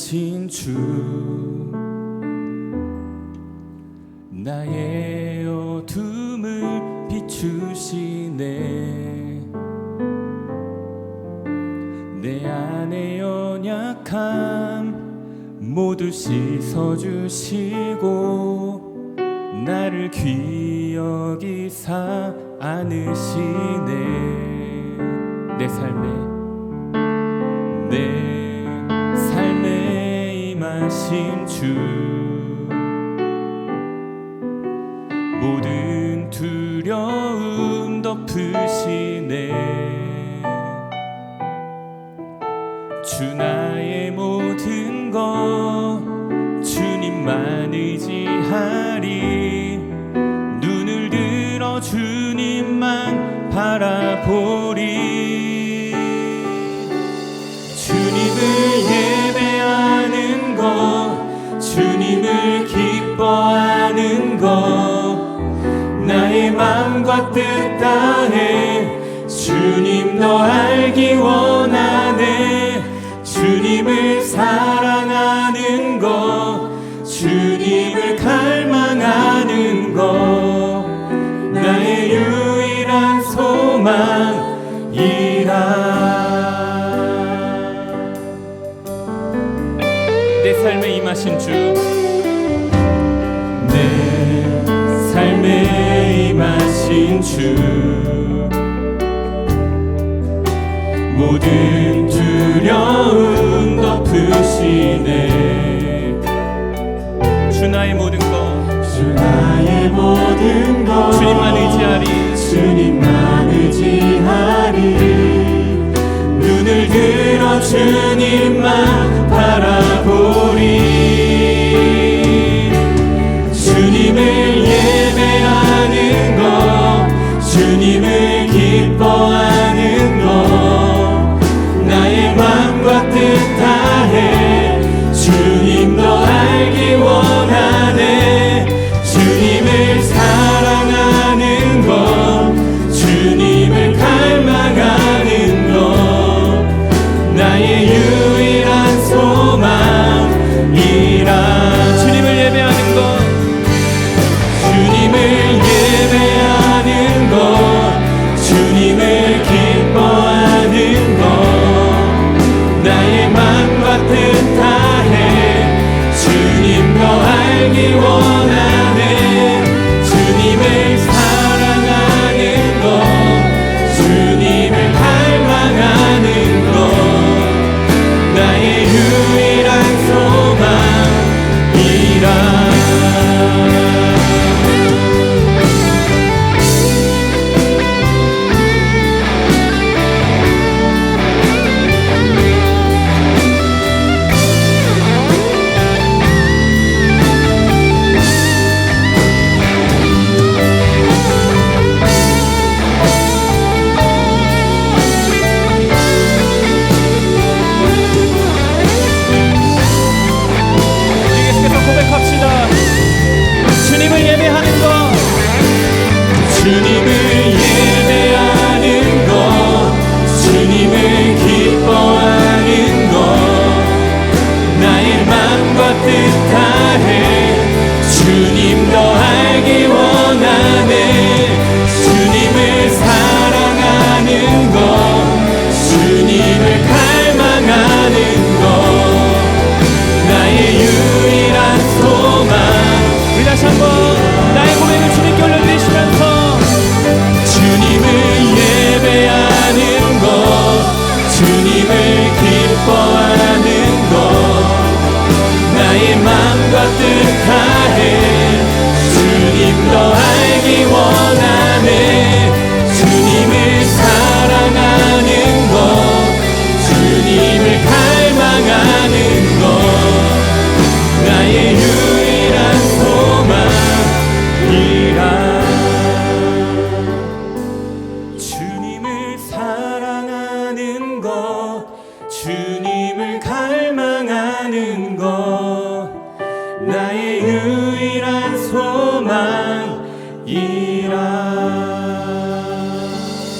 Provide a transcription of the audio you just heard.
임하신 주 나의 어둠을 비추시네. 내 안의 연약함 모두 씻어주시고 나를 귀여기사 안으시네. 내 삶에 내 삶에 임 하신 주. 모든 두려움 덮으시네. 주 나의 모든 것 주님만 의지하리. 눈을 들어 주님만 바라보 뜻 다해 주님 너 알기 원하네. 주님을 사랑하는 것 주님을 갈망하는 것 나의 유일한 소망이라. 내 삶에 임하신 주. 내 삶에 임하신 주. 모든 두려움 덮으시네. 주 나의 모든 것. 주 나의 모든 것. 주님만 의지하리. 주님만 의지하리. 눈을 들어 주님만 바라보 주 알 뜻 다해. 주님 더 알기 원 lifted